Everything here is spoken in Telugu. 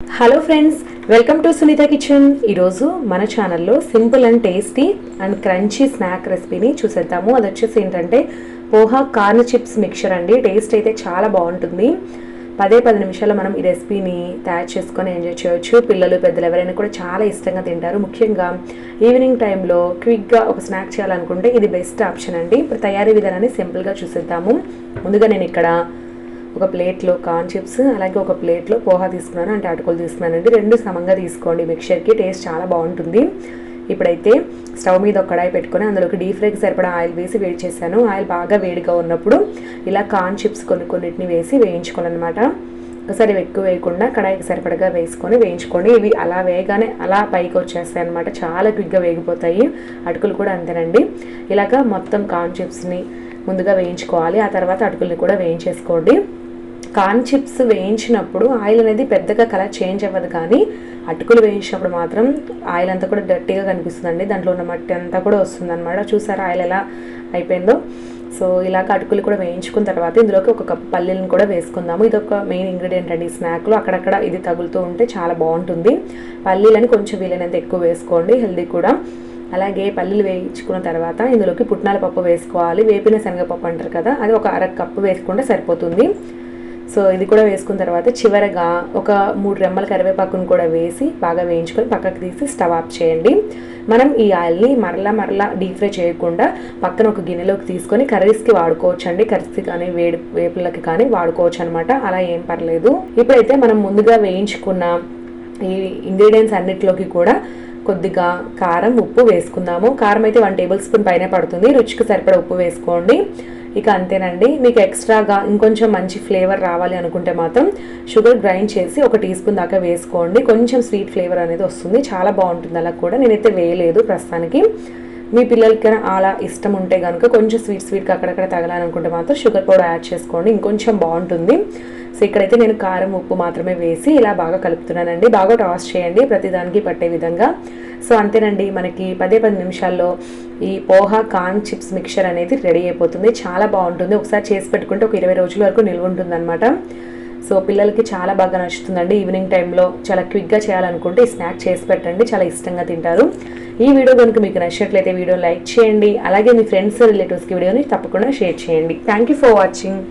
Hello friends welcome to Sunitha kitchen ఈరోజు మన ఛానల్లో simple and tasty and crunchy snack రెసిపీని చూసేద్దాము. అది వచ్చేసి ఏంటంటే పోహా కార్న్ చిప్స్ మిక్చర్ అండి. టేస్ట్ అయితే చాలా బాగుంటుంది. పదే పది నిమిషాల్లో మనం ఈ రెసిపీని తయారు చేసుకొని ఎంజాయ్ చేయొచ్చు పిల్లలు పెద్దలు ఎవరైనా కూడా చాలా ఇష్టంగా తింటారు. ముఖ్యంగా ఈవినింగ్ టైంలో క్విక్గా ఒక స్నాక్ చేయాలనుకుంటే ఇది బెస్ట్ ఆప్షన్ అండి. ఇప్పుడు తయారీ విధానాన్ని సింపుల్గా చూసేద్దాము. ముందుగా నేను ఇక్కడ ఒక ప్లేట్లో కార్న్ చిప్స్ అలాగే ఒక ప్లేట్లో పోహా తీసుకున్నాను అంటే అటుకులు తీసుకున్నానండి. రెండు సమంగా తీసుకోండి మిక్చర్కి టేస్ట్ చాలా బాగుంటుంది. ఇప్పుడైతే స్టవ్ మీద ఒక కడాయి పెట్టుకొని అందులోకి డీప్ ఫ్రైకి సరిపడా ఆయిల్ వేసి వేడి చేశాను. ఆయిల్ బాగా వేడిగా ఉన్నప్పుడు ఇలా కార్న్ చిప్స్ కొన్ని కొన్నిటిని వేసి వేయించుకోవాలన్నమాట. ఒకసారి ఎక్కువ వేయకుండా కడాయికి సరిపడగా వేసుకొని వేయించుకోండి. ఇవి అలా వేయగానే అలా పైకి వచ్చేస్తాయి అనమాట చాలా క్విక్గా వేగిపోతాయి. అటుకులు కూడా అంతేనండి. ఇలాగ మొత్తం కార్న్ చిప్స్ని ముందుగా వేయించుకోవాలి. ఆ తర్వాత అటుకుల్ని కూడా వేయించేసుకోండి. కార్న్ చిప్స్ వేయించినప్పుడు ఆయిల్ అనేది పెద్దగా కలర్ చేంజ్ అవ్వదు కానీ అటుకులు వేయించినప్పుడు మాత్రం ఆయిల్ అంతా కూడా డర్టీగా కనిపిస్తుందండి. దాంట్లో ఉన్న మట్టి అంతా కూడా వస్తుంది అనమాట చూసారా ఆయిల్ ఎలా అయిపోయిందో? సో ఇలాగ అటుకులు కూడా వేయించుకున్న తర్వాత ఇందులోకి ఒక కప్పు పల్లీలను కూడా వేసుకుందాము. ఇది ఒక మెయిన్ ఇంగ్రీడియంట్ అండి స్నాక్లో. అక్కడక్కడ ఇది తగులుతూ ఉంటే చాలా బాగుంటుంది. పల్లీలని కొంచెం వీలైనంత ఎక్కువ వేసుకోండి హెల్దీ కూడా. అలాగే పల్లీలు వేయించుకున్న తర్వాత ఇందులోకి పుట్నాల పప్పు వేసుకోవాలి. వేపిన శనగపప్పు అంటారు కదా అది ఒక అర కప్పు వేసుకుంటే సరిపోతుంది. సో ఇది కూడా వేసుకున్న తర్వాత చివరగా ఒక మూడు రెమ్మల కరివేపాకును కూడా వేసి బాగా వేయించుకొని పక్కకు తీసి స్టవ్ ఆఫ్ చేయండి. మనం ఈ ఆయిల్ని మరలా మరలా డీప్ ఫ్రై చేయకుండా పక్కన ఒక గిన్నెలోకి తీసుకొని కర్రీస్కి వాడుకోవచ్చు అండి కర్రీస్కి కానీ వేడి వేపులకి కానీ వాడుకోవచ్చు అనమాట అలా ఏం పర్లేదు. ఇప్పుడైతే మనం ముందుగా వేయించుకున్న ఈ ఇంగ్రీడియంట్స్ అన్నిటిలోకి కూడా కొద్దిగా కారం ఉప్పు వేసుకుందాము. కారం అయితే వన్ టేబుల్ స్పూన్ పైన పడుతుంది. రుచికి సరిపడా ఉప్పు వేసుకోండి. ఇక అంతేనండి. మీకు ఎక్స్ట్రాగా ఇంకొంచెం మంచి ఫ్లేవర్ రావాలి అనుకుంటే మాత్రం షుగర్ గ్రైండ్ చేసి ఒక టీ స్పూన్ దాకా వేసుకోండి. కొంచెం స్వీట్ ఫ్లేవర్ అనేది వస్తుంది. చాలా బాగుంటుంది అలా కూడా. నేనైతే వేయలేదు ప్రస్తుతానికి. మీ పిల్లలకి అలా ఇష్టం ఉంటే కనుక కొంచెం స్వీట్ స్వీట్గా అక్కడక్కడ తగలాలనుకుంటే మాత్రం షుగర్ పౌడర్ యాడ్ చేసుకోండి. ఇంకొంచెం బాగుంటుంది. సో ఇక్కడైతే నేను కారం ఉప్పు మాత్రమే వేసి ఇలా బాగా కలుపుతున్నానండి. బాగా టాస్ చేయండి ప్రతిదానికి పట్టే విధంగా. సో అంతేనండి. మనకి పదే పది నిమిషాల్లో ఈ పోహా కార్న్ చిప్స్ మిక్చర్ అనేది రెడీ అయిపోతుంది. చాలా బాగుంటుంది. ఒకసారి చేసి పెట్టుకుంటే ఒక ఇరవై రోజుల వరకు నిల్వ ఉంటుంది సో పిల్లలకి చాలా బాగా నచ్చుతుందండి. ఈవినింగ్ టైంలో చాలా క్విక్గా చేయాలనుకుంటే ఈ స్నాక్ చేసి పెట్టండి. చాలా ఇష్టంగా తింటారు. ఈ వీడియో కనుక మీకు నచ్చినట్లయితే వీడియో లైక్ చేయండి. అలాగే మీ ఫ్రెండ్స్ రిలేటివ్స్కి వీడియోని తప్పకుండా షేర్ చేయండి. Thank you for watching.